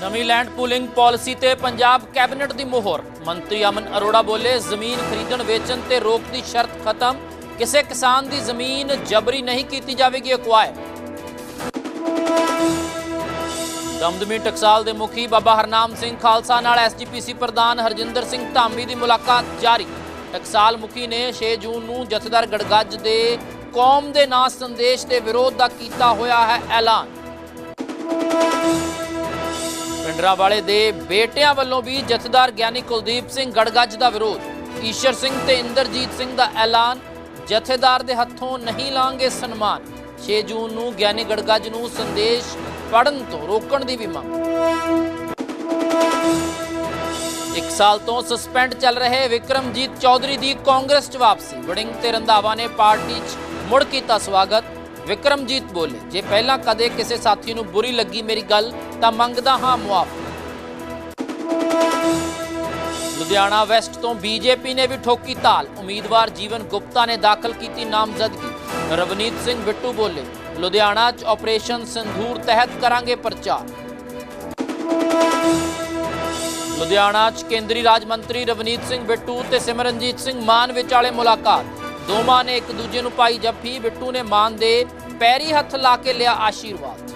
ਨਵੀਂ land pooling policy ਤੇ Punjab cabinet ਦੀ ਮੋਹਰ। ਮੰਤਰੀ ਅਮਨ ਅਰੋੜਾ ਬੋਲੇ, ਜ਼ਮੀਨ ਖਰੀਦਣ, ਵੇਚਣ ਤੇ ਰੋਕ ਦੀ ਸ਼ਰਤ ਖਤਮ। ਕਿਸੇ ਕਿਸਾਨ ਦੀ ਜ਼ਮੀਨ ਜਬਰੀ ਨਹੀਂ ਕੀਤੀ ਜਾਵੇਗੀ ਅਕਵਾਇਰ ਦਮਦਮੀ ਟਕਸਾਲ ਦੇ ਮੁਖੀ ਬਾਬਾ ਹਰਨਾਮ ਸਿੰਘ ਖਾਲਸਾ ਨਾਲ ਐਸਜੀਪੀਸੀ ਪ੍ਰਧਾਨ ਹਰਜਿੰਦਰ ਸਿੰਘ ਧਾਮੀ ਦੀ ਮੁਲਾਕਾਤ ਜਾਰੀ। ਟਕਸਾਲ ਮੁਖੀ ਨੇ 6 ਜੂਨ ਨੂੰ ਜਥੇਦਾਰ ਗੜਗੱਜ ਦੇ ਕੌਮ ਦੇ ਨਾਂ ਸੰਦੇਸ਼ ਦੇ ਵਿਰੋਧ ਦਾ ਕੀਤਾ ਹੋਇਆ ਹੈ ਐਲਾਨ। ਪਿੰਡਰਾਵਾਲੇ ਦੇ ਬੇਟਿਆਂ ਵੱਲੋਂ ਵੀ ਜਥੇਦਾਰ ਗਿਆਨੀ ਕੁਲਦੀਪ ਸਿੰਘ ਗੜਗੱਜ ਦਾ ਵਿਰੋਧ। ਈਸ਼ਰ ਸਿੰਘ ਤੇ ਇੰਦਰਜੀਤ ਸਿੰਘ ਦਾ ਐਲਾਨ, ਜਥੇਦਾਰ ਦੇ ਹੱਥੋਂ ਨਹੀਂ ਲਾਂਗੇ ਸਨਮਾਨ। 6 ਜੂਨ ਨੂੰ ਗਿਆਨੀ ਗੜਗੱਜ ਨੂੰ ਸੰਦੇਸ਼ ਪੜਨ ਤੋਂ ਰੋਕਣ ਦੀ ਵੀ ਮੰਗ। ਇੱਕ ਸਾਲ ਤੋਂ ਸਸਪੈਂਡ ਚੱਲ ਰਹੇ ਵਿਕਰਮਜੀਤ ਚੌਧਰੀ ਦੀ ਕਾਂਗਰਸ 'ਚ ਵਾਪਸੀ। ਵੜਿੰਗ ਤੇ ਰੰਧਾਵਾ ਨੇ ਪਾਰਟੀ 'ਚ ਮੁੜ ਕੀਤਾ ਸਵਾਗਤ। ਵਿਕਰਮਜੀਤ ਬੋਲੇ, ਜੇ ਪਹਿਲਾਂ ਕਦੇ ਕਿਸੇ ਸਾਥੀ ਨੂੰ ਬੁਰੀ ਲੱਗੀ ਮੇਰੀ ਗੱਲ, ਤਾਂ ਮੰਗਦਾ ਹਾਂ ਮੁਆਫੀ। ਲੁਧਿਆਣਾ ਵੈਸਟ ਤੋਂ ਬੀਜੇਪੀ ਨੇ ਵੀ ਠੋਕੀ ਤਾਲ। ਉਮੀਦਵਾਰ ਜੀਵਨ ਗੁਪਤਾ ਨੇ ਦਾਖਲ ਕੀਤੀ ਨਾਮਜ਼ਦਗੀ। ਰਵਨੀਤ ਸਿੰਘ ਬਿੱਟੂ ਬੋਲੇ, ਲੁਧਿਆਣਾ 'ਚ ਆਪਰੇਸ਼ਨ ਸੰਧੂਰ ਤਹਿਤ ਕਰਾਂਗੇ ਪ੍ਰਚਾਰ। ਲੁਧਿਆਣਾ 'ਚ ਕੇਂਦਰੀ ਰਾਜ ਮੰਤਰੀ ਰਵਨੀਤ ਸਿੰਘ ਬਿੱਟੂ ਤੇ ਸਿਮਰਨਜੀਤ ਸਿੰਘ ਮਾਨ ਵਿਚਾਲੇ ਮੁਲਾਕਾਤ। ਦੋਵਾਂ ਨੇ ਇੱਕ ਦੂਜੇ ਨੂੰ ਪਾਈ ਜੱਫੀ। ਬਿੱਟੂ ਨੇ ਮਾਨ ਦੇ ਪੈਰੀ ਹੱਥ ਲਾ ਕੇ ਲਿਆ ਆਸ਼ੀਰਵਾਦ।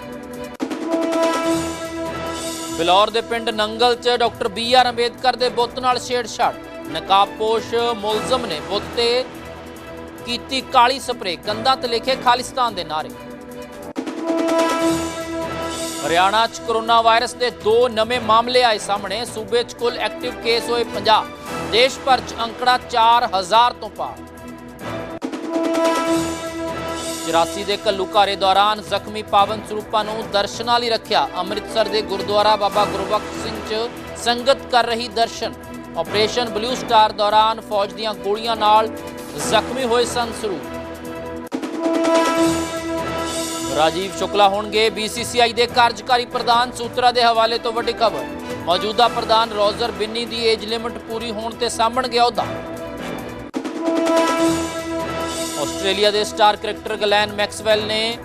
ਬਿਲੌਰ ਦੇ ਪਿੰਡ ਨੰਗਲ 'ਚ ਡਾਕਟਰ ਬੀ ਆਰ ਅੰਬੇਦਕਰ ਦੇ ਬੁੱਤ ਨਾਲ ਛੇੜਛਾੜ। ਨਕਾਬਪੋਸ਼ ਮੁਲਜ਼ਮ ਨੇ ਬੁੱਤ ਤੇ ਕੀਤੀ ਕਾਲੀ ਸਪਰੇ ਕੰਧਾਂ ਤੇ ਲਿਖੇ ਖਾਲਿਸਤਾਨ ਦੇ ਨਾਰੇ ਹਰਿਆਣਾ 'ਚ ਕਰੋਨਾ ਵਾਇਰਸ ਦੇ ਦੋ ਨਵੇਂ ਮਾਮਲੇ ਆਏ ਸਾਹਮਣੇ। ਸੂਬੇ 'ਚ ਕੁੱਲ ਐਕਟਿਵ ਕੇਸ ਹੋਏ 50 ਦੇਸ਼ ਭਰ 'ਚ ਅੰਕੜਾ 4000 ਤੋਂ ਪਾਰ। 84 ਦੇ ਘੱਲੂਘਾਰੇ ਦੌਰਾਨ ਜ਼ਖਮੀ ਪਾਵਨ ਸਰੂਪਾਂ ਨੂੰ ਦਰਸ਼ਨਾਂ ਲਈ ਰੱਖਿਆ। ਅੰਮ੍ਰਿਤਸਰ ਦੇ ਗੁਰਦੁਆਰਾ ਬਾਬਾ ਗੁਰਬਖਸ਼ ਸਿੰਘ 'ਚ ਸੰਗਤ ਕਰ ਰਹੀ ਦਰਸ਼ਨ। ਆਪਰੇਸ਼ਨ ਬਲੂ ਸਟਾਰ ਦੌਰਾਨ ਫੌਜ ਦੀਆਂ ਗੋਲੀਆਂ ਨਾਲ ਜ਼ਖਮੀ ਹੋਏ ਸਨ ਸਰੂਪ। ਰਾਜੀਵ ਸ਼ੁਕਲਾ ਹੋਣਗੇ BCCI ਦੇ ਕਾਰਜਕਾਰੀ ਪ੍ਰਧਾਨ, ਸੂਤਰਾ ਦੇ ਹਵਾਲੇ ਤੋਂ ਵੱਡੀ ਖਬਰ। ਮੌਜੂਦਾ ਪ੍ਰਧਾਨ ਰੋਜ਼ਰ ਬਿੰਨੀ ਦੀ ਏਜ ਲਿਮਟ ਪੂਰੀ ਹੋਣ ਤੇ ਸਾਹਮਣ ਗਿਆ ਉਹਦਾ ਆਸਟ੍ਰੇਲੀਆ ਦੇ ਸਟਾਰ ਕ੍ਰਿਕਟਰ ਗਲੈਨ ਮੈਕਸਵੈਲ ਨੇ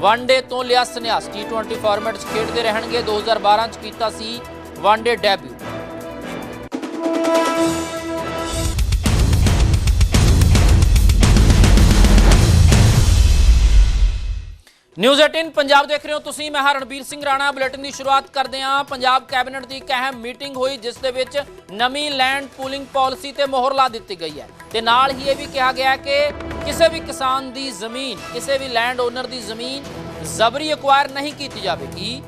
ਵਨਡੇ ਤੋਂ ਲਿਆ ਸੰਨਿਆਸ। T20 ਫਾਰਮੈਟ 'ਚ ਖੇਡਦੇ ਰਹਿਣਗੇ। 2012 'ਚ ਕੀਤਾ ਸੀ one day debut. News 18 Punjab ਦੇਖ ਰਹੇ ਹੋ ਤੁਸੀਂ, ਮੈਂ ਹਾਂ ਰਣਬੀਰ ਸਿੰਘ ਰਾਣਾ। ਬੁਲੇਟਿਨ ਦੀ ਸ਼ੁਰੂਆਤ ਕਰਦੇ ਹਾਂ। ਪੰਜਾਬ ਕੈਬਨਿਟ ਦੀ ਇੱਕ ਅਹਿਮ ਮੀਟਿੰਗ ਹੋਈ, ਜਿਸ ਦੇ ਵਿੱਚ ਨਵੀਂ ਲੈਂਡ ਪੂਲਿੰਗ ਪਾਲਿਸੀ ਤੇ ਮੋਹਰ ਲਾ ਦਿੱਤੀ ਗਈ ਹੈ। ਤੇ ਨਾਲ ਹੀ ਇਹ ਵੀ ਕਿਹਾ ਗਿਆ ਕਿ ਕਿਸੇ ਵੀ ਕਿਸਾਨ ਦੀ ਜ਼ਮੀਨ, ਕਿਸੇ ਵੀ ਲੈਂਡ ਓਨਰ ਦੀ ਜ਼ਮੀਨ ਜ਼ਬਰੀ ਐਕਵਾਇਰ ਨਹੀਂ ਕੀਤੀ ਜਾਵੇਗੀ।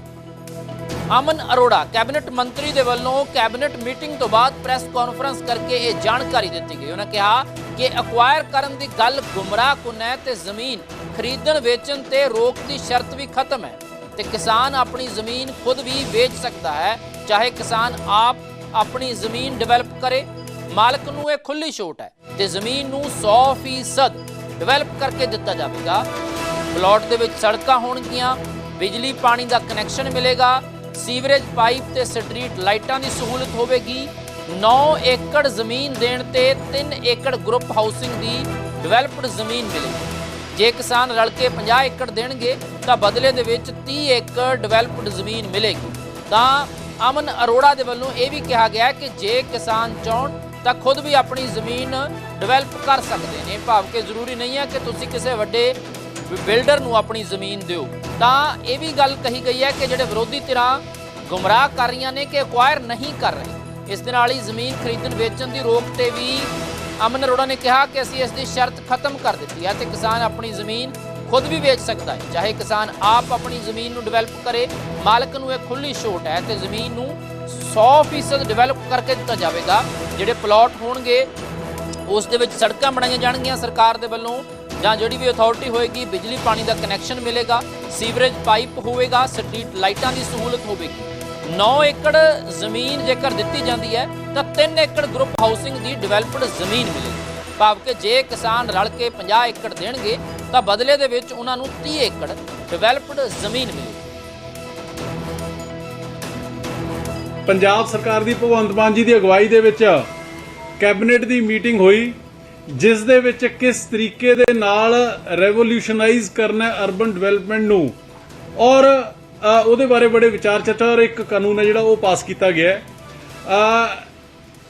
ਅਮਨ ਅਰੋੜਾ, ਕੈਬਨਿਟ ਮੰਤਰੀ ਦੇ ਵੱਲੋਂ ਕੈਬਨਿਟ ਮੀਟਿੰਗ ਤੋਂ ਬਾਅਦ ਪ੍ਰੈਸ ਕਾਨਫਰੰਸ ਕਰਕੇ ਇਹ ਜਾਣਕਾਰੀ ਦਿੱਤੀ ਗਈ। ਉਹਨਾਂ ਕਿਹਾ ਕਿ ਅਕਵਾਇਰ ਕਰਨ ਦੀ ਗੱਲ ਗੁੰਮਰਾਹ ਕੁਨ ਹੈ ਤੇ ਜ਼ਮੀਨ ਖਰੀਦਣ, ਵੇਚਣ ਤੇ ਰੋਕ ਦੀ ਸ਼ਰਤ ਵੀ ਖਤਮ ਹੈ ਤੇ ਕਿਸਾਨ ਆਪਣੀ ਜ਼ਮੀਨ ਖੁਦ ਵੀ ਵੇਚ ਸਕਦਾ ਹੈ, ਚਾਹੇ ਕਿਸਾਨ ਆਪ ਆਪਣੀ ਜ਼ਮੀਨ ਡਿਵੈਲਪ ਕਰੇ। ਮਾਲਕ ਨੂੰ ਇਹ ਖੁੱਲੀ ਛੋਟ ਹੈ ਤੇ ਜ਼ਮੀਨ ਨੂੰ 100% ਡਿਵੈਲਪ ਕਰਕੇ ਦਿੱਤਾ ਜਾਵੇਗਾ। ਪਲਾਟ ਦੇ ਵਿੱਚ ਸੜਕਾਂ ਹੋਣਗੀਆਂ, ਬਿਜਲੀ, ਪਾਣੀ ਦਾ ਕਨੈਕਸ਼ਨ ਮਿਲੇਗਾ ਸੀਵਰੇਜ ਪਾਈਪ ਤੇ ਸਟਰੀਟ ਲਾਈਟਾਂ ਦੀ ਸਹੂਲਤ ਹੋਵੇਗੀ 9 ਏਕੜ ਜ਼ਮੀਨ ਦੇਣ ਤੇ 3 ਏਕੜ ਗਰੁੱਪ ਹਾਊਸਿੰਗ ਦੀ ਡਿਵੈਲਪਡ ਜ਼ਮੀਨ ਮਿਲੇਗੀ ਜੇ ਕਿਸਾਨ ਰਲ ਕੇ 50 ਏਕੜ ਦੇਣਗੇ, ਤਾਂ ਬਦਲੇ ਦੇ ਵਿੱਚ 30 ਏਕੜ ਡਿਵੈਲਪਡ ਜ਼ਮੀਨ ਮਿਲੇਗੀ। ਤਾਂ ਅਮਨ ਅਰੋੜਾ ਦੇ ਵੱਲੋਂ ਇਹ ਵੀ ਕਿਹਾ ਗਿਆ ਕਿ ਜੇ ਕਿਸਾਨ ਚਾਹਣ, ਤਾਂ ਖੁਦ ਵੀ ਆਪਣੀ ਜ਼ਮੀਨ ਡਿਵੈਲਪ ਕਰ ਸਕਦੇ ਨੇ। ਭਾਵ ਕਿ ਜ਼ਰੂਰੀ ਨਹੀਂ ਹੈ ਕਿ ਤੁਸੀਂ ਕਿਸੇ ਵੱਡੇ ਬਿਲਡਰ ਨੂੰ ਆਪਣੀ ਜ਼ਮੀਨ ਦਿਓ। ਤਾਂ ਇਹ ਵੀ ਗੱਲ ਕਹੀ ਗਈ ਹੈ ਕਿ ਜਿਹੜੇ ਵਿਰੋਧੀ ਧਿਰਾਂ ਗੁੰਮਰਾਹ ਕਰ ਰਹੀਆਂ ਨੇ ਕਿ ਐਕਵਾਇਰ ਨਹੀਂ ਕਰ ਰਹੇ ਇਸ ਦੇ ਨਾਲ ਹੀ ਜ਼ਮੀਨ ਖਰੀਦਣ, ਵੇਚਣ ਦੀ ਰੋਕ ਤੇ ਵੀ ਅਮਨ ਅਰੋੜਾ ਨੇ ਕਿਹਾ ਕਿ ਅਸੀਂ ਇਸ ਦੀ ਸ਼ਰਤ ਖਤਮ ਕਰ ਦਿੱਤੀ ਹੈ ਤੇ ਕਿਸਾਨ ਆਪਣੀ ਜ਼ਮੀਨ ਖੁਦ ਵੀ ਵੇਚ ਸਕਦਾ ਹੈ। ਚਾਹੇ ਕਿਸਾਨ ਆਪ ਆਪਣੀ ਜ਼ਮੀਨ ਨੂੰ ਡਿਵੈਲਪ ਕਰੇ, ਮਾਲਕ ਨੂੰ ਇਹ ਖੁੱਲੀ ਛੋਟ ਹੈ ਤੇ ਜ਼ਮੀਨ ਨੂੰ 100% ਡਿਵੈਲਪ ਕਰਕੇ ਦਿੱਤਾ ਜਾਵੇਗਾ। ਜਿਹੜੇ ਪਲਾਟ ਹੋਣਗੇ, ਉਸ ਦੇ ਵਿੱਚ ਸੜਕਾਂ ਬਣਾਈਆਂ ਜਾਣਗੀਆਂ ਸਰਕਾਰ ਦੇ ਵੱਲੋਂ, ਜਾਂ ਜਿਹੜੀ ਵੀ ਅਥਾਰਟੀ ਹੋਏਗੀ, ਬਿਜਲੀ, ਪਾਣੀ ਦਾ ਕਨੈਕਸ਼ਨ ਮਿਲੇਗਾ ਸੀਵਰੇਜ ਪਾਈਪ ਹੋਵੇਗਾ ਸਟਰੀਟ ਲਾਈਟਾਂ ਦੀ ਸਹੂਲਤ ਹੋਵੇਗੀ। 9 ਏਕੜ ਜ਼ਮੀਨ ਜੇਕਰ ਦਿੱਤੀ ਜਾਂਦੀ ਹੈ, ਤਾਂ 3 ਏਕੜ ਗਰੁੱਪ ਹਾਊਸਿੰਗ ਦੀ ਡਿਵੈਲਪਡ ਜ਼ਮੀਨ ਮਿਲੇਗੀ। ਭਾਵ ਕਿ ਜੇ ਕਿਸਾਨ ਰਲ ਕੇ 50 ਏਕੜ ਦੇਣਗੇ, ਤਾਂ ਬਦਲੇ ਦੇ ਵਿੱਚ ਉਹਨਾਂ ਨੂੰ 30 ਏਕੜ ਡਿਵੈਲਪਡ ਜ਼ਮੀਨ ਮਿਲੇਗੀ। ਪੰਜਾਬ ਸਰਕਾਰ ਦੀ ਭਗਵੰਤ ਮਾਨ ਜੀ ਦੀ ਅਗਵਾਈ ਦੇ ਵਿੱਚ ਕੈਬਨਿਟ ਦੀ ਮੀਟਿੰਗ ਹੋਈ, ਜਿਸ ਦੇ ਵਿੱਚ ਕਿਸ ਤਰੀਕੇ ਦੇ ਨਾਲ ਰੈਵੋਲੂਸ਼ਨਾਈਜ਼ ਕਰਨਾ ਅਰਬਨ ਡਿਵੈਲਪਮੈਂਟ ਨੂੰ ਔਰ ਅ, ਉਹਦੇ ਬਾਰੇ ਬੜੇ ਵਿਚਾਰ ਚਰਚਾ ਔਰ ਇੱਕ ਕਾਨੂੰਨ ਹੈ ਜਿਹੜਾ ਉਹ ਪਾਸ ਕੀਤਾ ਗਿਆ ਹੈ। ਅ,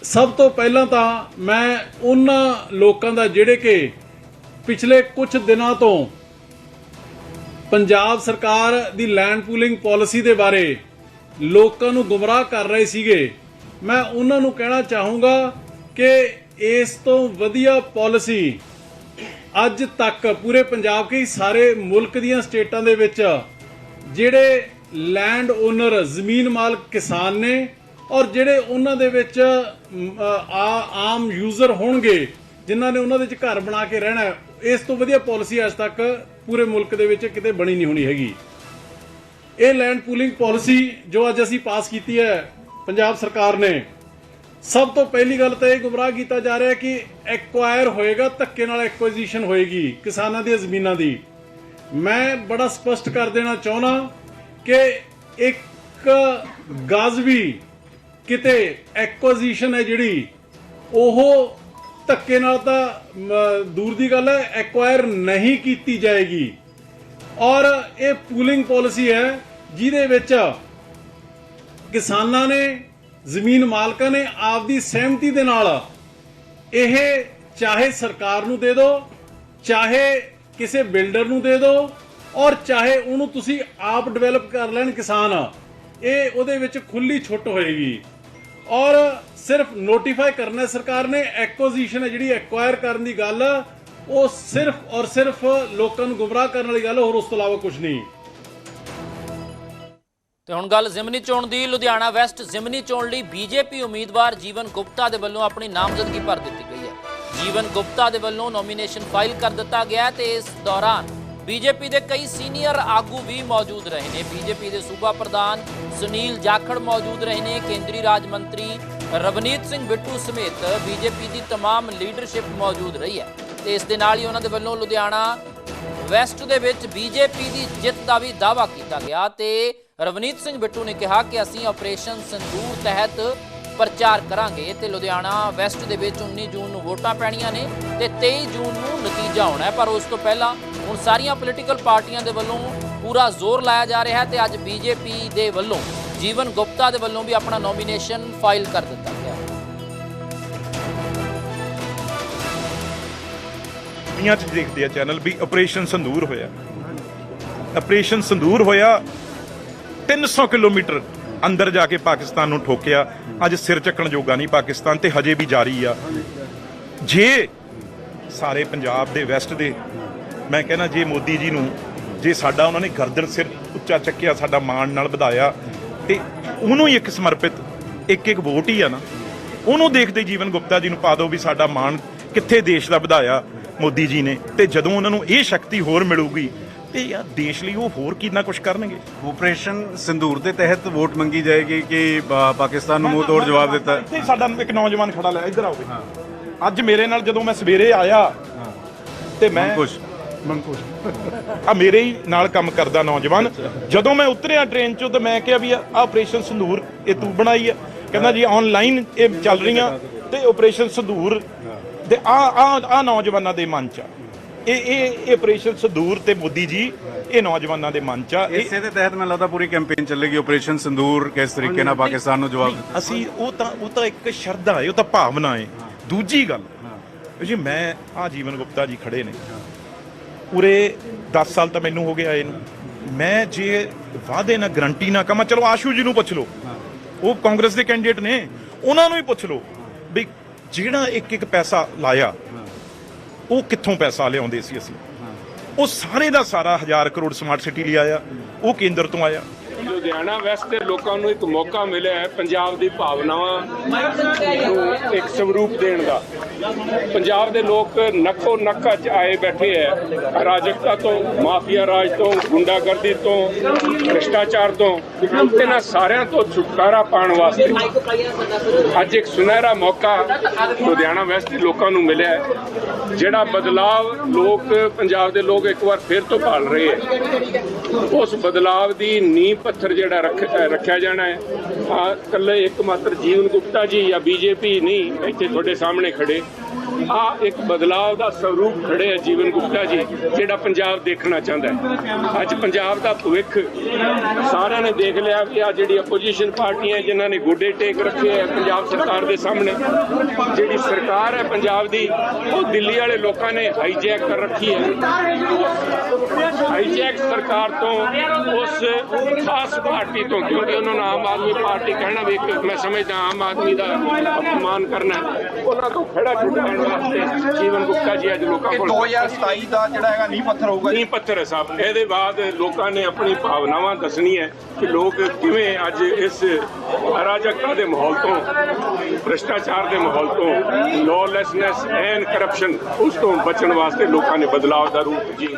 ਸਭ ਤੋਂ ਪਹਿਲਾਂ ਤਾਂ ਮੈਂ ਉਹਨਾਂ ਲੋਕਾਂ ਦਾ ਜਿਹੜੇ ਕਿ ਪਿਛਲੇ ਕੁਝ ਦਿਨਾਂ ਤੋਂ ਪੰਜਾਬ ਸਰਕਾਰ ਦੀ ਲੈਂਡ ਪੂਲਿੰਗ ਪਾਲਿਸੀ ਦੇ ਬਾਰੇ ਲੋਕਾਂ ਨੂੰ ਗੁੰਮਰਾਹ ਕਰ ਰਹੇ ਸੀਗੇ। ਮੈਂ ਉਹਨਾਂ ਨੂੰ ਕਹਿਣਾ ਚਾਹੂੰਗਾ ਕਿ ਇਸ ਤੋਂ ਵਧੀਆ ਪਾਲਿਸੀ ਅੱਜ ਤੱਕ ਪੂਰੇ ਪੰਜਾਬ ਕੇ ਸਾਰੇ ਮੁਲਕ ਦੀਆਂ ਸਟੇਟਾਂ ਦੇ ਵਿੱਚ ਜਿਹੜੇ ਲੈਂਡ ਓਨਰ ਜ਼ਮੀਨ ਮਾਲਕ ਕਿਸਾਨ ਨੇ ਔਰ ਜਿਹੜੇ ਉਹਨਾਂ ਦੇ ਵਿੱਚ ਆਮ ਯੂਜ਼ਰ ਹੋਣਗੇ, ਜਿਨ੍ਹਾਂ ਨੇ ਉਹਨਾਂ ਦੇ ਵਿੱਚ ਘਰ ਬਣਾ ਕੇ ਰਹਿਣਾ ਇਸ ਤੋਂ ਵਧੀਆ ਪਾਲਿਸੀ ਅੱਜ ਤੱਕ ਪੂਰੇ ਮੁਲਕ ਦੇ ਵਿੱਚ ਕਿਤੇ ਬਣੀ ਨਹੀਂ ਹੋਣੀ ਹੈਗੀ। ਇਹ ਲੈਂਡ ਪੂਲਿੰਗ ਪਾਲਿਸੀ ਜੋ ਅੱਜ ਅਸੀਂ ਪਾਸ ਕੀਤੀ ਹੈ ਪੰਜਾਬ ਸਰਕਾਰ ਨੇ, ਸਭ ਤੋਂ ਪਹਿਲੀ ਗੱਲ ਤਾਂ ਇਹ ਗੁੰਮਰਾਹ ਕੀਤਾ ਜਾ ਰਿਹਾ ਕਿ ਐਕਵਾਇਰ ਹੋਏਗਾ, ਧੱਕੇ ਨਾਲ ਐਕੁਜੀਸ਼ਨ ਹੋਏਗੀ ਕਿਸਾਨਾਂ ਦੀਆਂ ਜ਼ਮੀਨਾਂ ਦੀ। ਮੈਂ ਬੜਾ ਸਪਸ਼ਟ ਕਰ ਦੇਣਾ ਚਾਹੁੰਦਾ ਕਿ ਇੱਕ ਗਾਜ਼ਵੀ ਕਿਤੇ ਐਕੁਜੀਸ਼ਨ ਹੈ ਜਿਹੜੀ, ਉਹ ਧੱਕੇ ਨਾਲ ਤਾਂ ਦੂਰ ਦੀ ਗੱਲ ਹੈ ਐਕਵਾਇਰ ਨਹੀਂ ਕੀਤੀ ਜਾਏਗੀ। ਔਰ ਇਹ ਪੂਲਿੰਗ ਪਾਲਿਸੀ ਹੈ, ਜਿਹਦੇ ਵਿੱਚ ਕਿਸਾਨਾਂ ਨੇ, ਜ਼ਮੀਨ ਮਾਲਕਾਂ ਨੇ ਆਪਦੀ ਸਹਿਮਤੀ ਦੇ ਨਾਲ, ਇਹ ਚਾਹੇ ਸਰਕਾਰ ਨੂੰ ਦੇ ਦਿਓ ਚਾਹੇ ਕਿਸੇ ਬਿਲਡਰ ਨੂੰ ਦੇ ਦਿਓ ਔਰ ਚਾਹੇ ਉਹਨੂੰ ਤੁਸੀਂ ਆਪ ਡਿਵੈਲਪ ਕਰ ਲੈਣ ਕਿਸਾਨ, ਇਹ ਉਹਦੇ ਵਿੱਚ ਖੁੱਲੀ ਛੁੱਟ ਹੋਏਗੀ। ਔਰ ਸਿਰਫ ਨੋਟੀਫਾਈ ਕਰਨਾ ਸਰਕਾਰ ਨੇ ਐਕੁਜੀਸ਼ਨ ਹੈ ਜਿਹੜੀ ਐਕਵਾਇਰ ਕਰਨ ਦੀ ਗੱਲ, ਉਹ ਸਿਰਫ ਔਰ ਸਿਰਫ ਲੋਕਾਂ ਨੂੰ ਗੁੰਮਰਾਹ ਕਰਨ ਵਾਲੀ ਗੱਲ, ਹੋਰ ਉਸ ਤੋਂ ਇਲਾਵਾ ਕੁਝ ਨਹੀਂ। ਤੇ ਹੁਣ ਗੱਲ ਜ਼ਿਮਨੀ ਚੋਣ ਦੀ, ਲੁਧਿਆਣਾ ਵੈਸਟ ਜ਼ਿਮਨੀ ਚੋਣ ਲਈ ਬੀਜੇਪੀ ਉਮੀਦਵਾਰ ਜੀਵਨ ਗੁਪਤਾ ਦੇ ਵੱਲੋਂ ਆਪਣੀ ਨਾਮਜ਼ਦਗੀ ਭਰ ਦਿੱਤੀ ਗਈ। ਜੀਵਨ ਗੁਪਤਾ ਦੇ ਵੱਲੋਂ ਨੋਮੀਨੇਸ਼ਨ ਫਾਈਲ ਕਰ ਦਿੱਤਾ ਗਿਆ ਹੈ ਤੇ ਇਸ ਦੌਰਾਨ ਬੀਜੇਪੀ ਦੇ ਕਈ ਸੀਨੀਅਰ ਆਗੂ ਵੀ ਮੌਜੂਦ ਰਹੇ ਨੇ ਬੀਜੇਪੀ ਦੇ ਸੂਬਾ ਪ੍ਰਧਾਨ ਸੁਨੀਲ ਜਾਖੜ ਮੌਜੂਦ ਰਹੇ ਨੇ ਕੇਂਦਰੀ ਰਾਜ ਮੰਤਰੀ ਰਵਨੀਤ ਸਿੰਘ ਬਿੱਟੂ ਸਮੇਤ ਬੀਜੇਪੀ ਦੀ तमाम ਲੀਡਰਸ਼ਿਪ ਮੌਜੂਦ ਰਹੀ ਹੈ ਤੇ ਇਸ ਦੇ ਨਾਲ ਹੀ ਉਹਨਾਂ ਦੇ ਵੱਲੋਂ ਲੁਧਿਆਣਾ ਵੈਸਟ ਦੇ ਵਿੱਚ ਬੀਜੇਪੀ ਦੀ ਜਿੱਤ ਦਾ ਵੀ ਦਾਅਵਾ ਕੀਤਾ ਗਿਆ ਤੇ ਰਵਨੀਤ ਸਿੰਘ ਬਿੱਟੂ ਨੇ ਕਿਹਾ ਕਿ ਅਸੀਂ ਆਪਰੇਸ਼ਨ ਸੰਦੂਰ ਤਹਿਤ ਪ੍ਰਚਾਰ ਕਰਾਂਗੇ ਤੇ ਲੁਧਿਆਣਾ ਵੈਸਟ ਦੇ ਵਿੱਚ 19 ਜੂਨ ਨੂੰ ਵੋਟਾਂ ਪੈਣੀਆਂ ਨੇ ਤੇ 23 ਜੂਨ ਨੂੰ ਨਤੀਜਾ ਆਉਣਾ ਹੈ। ਪਰ ਉਸ ਤੋਂ ਪਹਿਲਾਂ ਹੁਣ ਸਾਰੀਆਂ ਪੋਲੀਟੀਕਲ ਪਾਰਟੀਆਂ ਦੇ ਵੱਲੋਂ ਪੂਰਾ ਜ਼ੋਰ ਲਾਇਆ ਜਾ ਰਿਹਾ ਹੈ ਤੇ ਅੱਜ ਬੀਜੇਪੀ ਦੇ ਵੱਲੋਂ ਜੀਵਨ ਗੁਪਤਾ ਦੇ ਵੱਲੋਂ ਵੀ ਆਪਣਾ ਨੋਮੀਨੇਸ਼ਨ ਫਾਈਲ ਕਰ ਦਿੱਤਾ ਗਿਆ ਦੁਨੀਆ 'ਚ ਦੇਖਦੇ ਆ ਚੈਨਲ ਵੀ ਆਪਰੇਸ਼ਨ ਸੰਦੂਰ ਹੋਇਆ। ਆਪਰੇਸ਼ਨ ਸੰਦੂਰ ਹੋਇਆ 300 ਕਿਲੋਮੀਟਰ। ਅੰਦਰ ਜਾ ਕੇ ਪਾਕਿਸਤਾਨ ਨੂੰ ਠੋਕਿਆ। ਅੱਜ ਸਿਰ ਚੱਕਣ ਜੋਗਾ ਨਹੀਂ ਪਾਕਿਸਤਾਨ ਤੇ ਹਜੇ ਵੀ ਜਾਰੀ ਆ। ਜੇ ਸਾਰੇ ਪੰਜਾਬ ਦੇ, ਵੈਸਟ ਦੇ, ਮੈਂ ਕਹਿੰਦਾ ਜੇ ਮੋਦੀ ਜੀ ਨੂੰ, ਜੇ ਸਾਡਾ ਉਹਨਾਂ ਨੇ ਗਰਦਨ ਸਿਰ ਉੱਚਾ ਚੱਕਿਆ, ਸਾਡਾ ਮਾਣ ਨਾਲ ਵਧਾਇਆ, ਤੇ ਉਹਨੂੰ ਹੀ ਇੱਕ ਸਮਰਪਿਤ, ਇੱਕ ਇੱਕ ਵੋਟ ਹੀ ਆ ਨਾ। ਉਹਨੂੰ ਦੇਖਦੇ ਜੀਵਨ ਗੁਪਤਾ ਜੀ ਨੂੰ ਪਾ ਦਿਓ ਵੀ ਸਾਡਾ ਮਾਣ ਕਿੱਥੇ ਦੇਸ਼ ਦਾ ਵਧਾਇਆ ਮੋਦੀ ਜੀ ਨੇ। ਤੇ ਜਦੋਂ ਉਹਨਾਂ ਨੂੰ ਇਹ ਸ਼ਕਤੀ ਹੋਰ ਮਿਲੂਗੀ ਤੇ ਯਾਰ ਦੇਸ਼ ਲਈ ਉਹ ਹੋਰ ਕਿੰਨਾ ਕੁਝ ਕਰਨਗੇ? ਆਪਰੇਸ਼ਨ ਸਿੰਦੂਰ ਦੇ ਤਹਿਤ ਵੋਟ ਮੰਗੀ ਜਾਏਗੀ ਕਿ ਪਾਕਿਸਤਾਨ ਨੂੰ ਮੂੰਹ ਤੋੜ ਜਵਾਬ ਦਿੱਤਾ। ਇੱਥੇ ਸਾਡਾ ਇੱਕ ਨੌਜਵਾਨ ਖੜਾ ਲਿਆ ਇੱਧਰ ਆਓ। ਅੱਜ ਮੇਰੇ ਨਾਲ ਜਦੋਂ ਮੈਂ ਸਵੇਰੇ ਆਇਆ ਤੇ ਮੈਂ ਮੰਕੁਸ਼ ਆ ਮੇਰੇ ਹੀ ਨਾਲ ਕੰਮ ਕਰਦਾ ਨੌਜਵਾਨ। ਜਦੋਂ ਮੈਂ ਉਤਰਿਆ ਟ੍ਰੇਨ ਚੋਂ ਤੇ ਮੈਂ ਕਿਹਾ ਵੀ ਆ ਆਪਰੇਸ਼ਨ ਸੰਧੂਰ ਇਹ ਤੂੰ ਬਣਾਈ ਆ। ਕਹਿੰਦਾ ਜੀ ਆਨਲਾਈਨ ਇਹ ਚੱਲ ਰਹੀਆਂ ਤੇ ਆਪਰੇਸ਼ਨ ਸੰਧੂਰ ਤੇ ਆ ਆ ਆ ਨੌਜਵਾਨਾਂ ਦੇ ਮਨ ਚ ਆ। ਇਹ ਇਹ ਆਪਰੇਸ਼ਨ ਸੰਧੂਰ ਤੇ ਮੋਦੀ ਜੀ ਇਹ ਨੌਜਵਾਨਾਂ ਦੇ ਮਨ ਚ ਆ। ਇਹ ਇਸੇ ਦੇ ਤਹਿਤ ਮੈਨੂੰ ਲੱਗਦਾ ਪੂਰੀ ਕੈਂਪੇਨ ਚੱਲੇਗੀ ਆਪਰੇਸ਼ਨ ਸਿੰਦੂਰ ਕਿਸ ਤਰੀਕੇ ਨਾਲ ਪਾਕਿਸਤਾਨ ਨੂੰ ਜਵਾਬ ਅਸੀਂ ਉਹ ਤਾਂ ਉਹ ਤਾਂ ਇੱਕ ਸ਼ਰਧਾ ਹੈ ਉਹ ਤਾਂ ਭਾਵਨਾ ਹੈ। ਦੂਜੀ ਗੱਲ ਜੀ ਮੈਂ ਆ ਜੀਵਨ ਗੁਪਤਾ ਜੀ ਖੜੇ ਨੇ। ਪੂਰੇ 10 ਸਾਲ ਤਾਂ ਮੈਨੂੰ ਹੋ ਗਿਆ ਇਹਨੂੰ। ਮੈਂ ਜੇ ਵਾਅਦੇ ਨਾਲ ਗਰੰਟੀ ਨਾ ਕਮਾ ਚਲੋ ਆਸ਼ੂ ਜੀ ਨੂੰ ਪੁੱਛ ਲਓ। ਉਹ ਕਾਂਗਰਸ ਦੇ ਕੈਂਡੀਡੇਟ ਨੇ ਉਹਨਾਂ ਨੂੰ ਹੀ ਪੁੱਛ ਲਓ। ਵੀ ਜਿਹੜਾ ਇੱਕ ਇੱਕ ਪੈਸਾ ਲਾਇਆ ਉਹ ਕਿੱਥੋਂ ਪੈਸਾ ਲਿਆਉਂਦੇ ਸੀ ਅਸੀਂ? ਉਹ ਸਾਰੇ ਦਾ ਸਾਰਾ 1000 ਕਰੋੜ ਸਮਾਰਟ ਸਿਟੀ ਲਈ ਆਇਆ, ਉਹ ਕੇਂਦਰ ਤੋਂ ਆਇਆ। ਲੁਧਿਆਣਾ ਵੈਸਟ ਦੇ ਲੋਕਾਂ ਨੂੰ ਇੱਕ ਮੌਕਾ ਮਿਲਿਆ ਹੈ ਪੰਜਾਬ ਦੀ ਭਾਵਨਾਵਾਂ ਨੂੰ ਇੱਕ ਸਵਰੂਪ ਦੇਣ ਦਾ। ਪੰਜਾਬ ਦੇ ਲੋਕ ਨੱਕੋ ਨੱਕਾ ਚ ਆਏ ਬੈਠੇ ਹੈ। ਅਰਾਜਕਤਾ ਤੋਂ, ਮਾਫੀਆ ਰਾਜ ਤੋਂ, ਗੁੰਡਾਗਰਦੀ ਤੋਂ, ਭ੍ਰਿਸ਼ਟਾਚਾਰ ਤੋਂ ਇਹਨਾਂ ਸਾਰਿਆਂ ਤੋਂ ਛੁਟਕਾਰਾ ਪਾਉਣ ਵਾਸਤੇ। ਅੱਜ ਇੱਕ ਸੁਨਹਿਰਾ ਮੌਕਾ ਲੁਧਿਆਣਾ ਵੈਸਟ ਦੇ ਲੋਕਾਂ ਨੂੰ ਮਿਲਿਆ ਜਿਹੜਾ ਬਦਲਾਵ ਲੋਕ, ਪੰਜਾਬ ਦੇ ਲੋਕ ਇੱਕ ਵਾਰ ਫਿਰ ਤੋਂ ਭਾਲ ਰਹੇ ਹੈ। ਉਸ ਬਦਲਾਵ ਦੀ ਨੀਂਹ ਪੱਥਰ ਜਿਹੜਾ ਰੱਖਿਆ ਜਾਣਾ ਹੈ। ਆ ਇਕੱਲੇ ਇੱਕ ਮਾਤਰ ਜੀਵਨ ਗੁਪਤਾ ਜੀ ਜਾਂ ਬੀਜੇਪੀ ਨਹੀਂ, ਇੱਥੇ ਤੁਹਾਡੇ ਸਾਹਮਣੇ ਖੜੇ। ਆ ਇੱਕ ਬਦਲਾਅ ਦਾ ਸਰੂਪ ਖੜੇ ਹੈ ਜੀਵਨ ਗੁਪਤਾ ਜੀ, ਜਿਹੜਾ ਪੰਜਾਬ ਦੇਖਣਾ ਚਾਹੁੰਦਾ ਹੈ। ਅੱਜ ਪੰਜਾਬ ਦਾ ਭਵਿੱਖ ਸਾਰਿਆਂ ਨੇ ਦੇਖ ਲਿਆ ਕਿ ਆ ਜਿਹੜੀ ਆਪੋਜੀਸ਼ਨ ਪਾਰਟੀਆਂ ਜਿਨ੍ਹਾਂ ਨੇ ਗੋਡੇ ਟੇਕ ਰੱਖੇ ਹੈ ਪੰਜਾਬ ਸਰਕਾਰ ਦੇ ਸਾਹਮਣੇ, ਜਿਹੜੀ ਸਰਕਾਰ ਹੈ ਪੰਜਾਬ ਦੀ, ਉਹ ਦਿੱਲੀ ਵਾਲੇ ਲੋਕਾਂ ਨੇ ਹਾਈਜੈਕ ਕਰ ਰੱਖੀ ਹੈ। ਹਾਈਜੈਕ ਸਰਕਾਰ ਤੋਂ ਉਸ ਖਾਸ ਪਾਰਟੀ ਤੋਂ ਕਿਉਂਕਿ ਉਹਨਾਂ ਨੂੰ ਆਮ ਆਦਮੀ ਪਾਰਟੀ ਕਹਿਣਾ ਵੀ ਇੱਕ ਮੈਂ ਸਮਝਦਾ ਆਮ ਆਦਮੀ ਦਾ ਅਪਮਾਨ ਕਰਨਾ। ਉਹਨਾਂ ਤੋਂ ਖੜਾ ਛੁਡਵਾਉਣ ਵਾਸਤੇ ਜੀਵਨ ਗੁਪਤਾ ਜੀ ਅੱਜ ਲੋਕਾਂ ਕੋਲ 2027 ਦਾ ਜਿਹੜਾ ਹੈਗਾ ਨੀਂਹ ਪੱਥਰ ਹੋਊਗਾ ਨੀਂਹ ਪੱਥਰ ਹੈ ਸਾਹਿਬ ਇਹਦੇ ਬਾਅਦ ਲੋਕਾਂ ਨੇ ਆਪਣੀ ਭਾਵਨਾਵਾਂ ਦੱਸਣੀ ਹੈ ਕਿ ਲੋਕ ਕਿਵੇਂ ਅੱਜ ਇਸ ਅਰਾਜਕਤਾ ਦੇ ਮਾਹੌਲ ਤੋਂ ਭ੍ਰਿਸ਼ਟਾਚਾਰ ਦੇ ਮਾਹੌਲ ਤੋਂ ਲਾਅਲੈਸਨੈਸ ਐਂਡ ਕਰਪਸ਼ਨ ਉਸ ਤੋਂ ਬਚਣ ਵਾਸਤੇ ਲੋਕਾਂ ਨੇ ਬਦਲਾਅ ਦਾ ਰੂਪ ਜੀ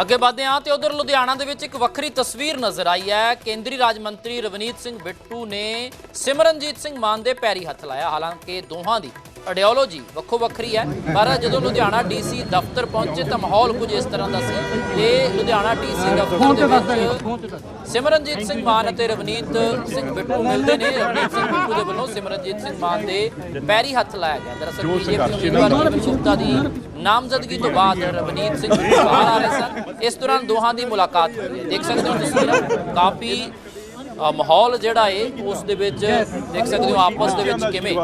ਅੱਗੇ ਵਧਦੇ ਹਾਂ ਤੇ ਉਧਰ ਲੁਧਿਆਣਾ ਦੇ ਵਿੱਚ ਇੱਕ ਵੱਖਰੀ ਤਸਵੀਰ ਨਜ਼ਰ ਆਈ ਹੈ। ਕੇਂਦਰੀ ਰਾਜ ਮੰਤਰੀ ਰਵਨੀਤ ਸਿੰਘ ਬਿੱਟੂ ਨੇ ਸਿਮਰਨਜੀਤ ਸਿੰਘ ਮਾਨ ਦੇ ਪੈਰੀ ਹੱਥ ਲਾਇਆ। ਹਾਲਾਂਕਿ ਦੋਹਾਂ ਦੀ ਆਈਡੀਓਲੋਜੀ ਵੱਖੋ ਵੱਖਰੀ ਹੈ। ਪਰ ਜਦੋਂ ਲੁਧਿਆਣਾ ਡੀਸੀ ਦਫ਼ਤਰ ਪਹੁੰਚੇ ਤਾਂ ਮਾਹੌਲ ਕੁਝ ਇਸ ਤਰ੍ਹਾਂ ਦਾ ਸੀ ਤੇ ਲੁਧਿਆਣਾ ਡੀਸੀ ਦਫ਼ਤਰ ਦੇ ਵਿੱਚ ਸਿਮਰਨਜੀਤ ਸਿੰਘ ਮਾਨ ਅਤੇ ਰਵਨੀਤ ਸਿੰਘ ਬਿੱਟੂ ਮਿਲਦੇ ਨੇ। ਰਵਨੀਤ ਸਿੰਘ ਬਿੱਟੂ ਦੇ ਵੱਲੋਂ ਸਿਮਰਨਜੀਤ ਸਿੰਘ ਮਾਨ ਦੇ ਪੈਰੀ ਹੱਥ ਲਾਇਆ ਗਿਆ। ਦਰਅਸਲ ਬੀਜੇਪੀ ਉਮੀਦਵਾਰ ਗੁਪਤਾ ਦੀ ਨਾਮਜ਼ਦਗੀ ਤੋਂ ਬਾਅਦ ਰਵਨੀਤ ਸਿੰਘ ਬਾਹਰ ਆ ਰਹੇ ਸਨ। ਇਸ ਦੌਰਾਨ ਦੋਹਾਂ ਦੀ ਮੁਲਾਕਾਤ ਹੋਈ। ਦੇਖ ਸਕਦੇ ਹੋ ਤਸਵੀਰਾਂ ਕਾਫੀ ਮਾਹੌਲ ਜਿਹੜਾ ਏ, ਉਸ ਦੇ ਵਿੱਚ ਦੇਖ ਸਕਦੇ ਹੋ ਆਪਸ ਦੇ ਵਿੱਚ ਕਿਵੇਂ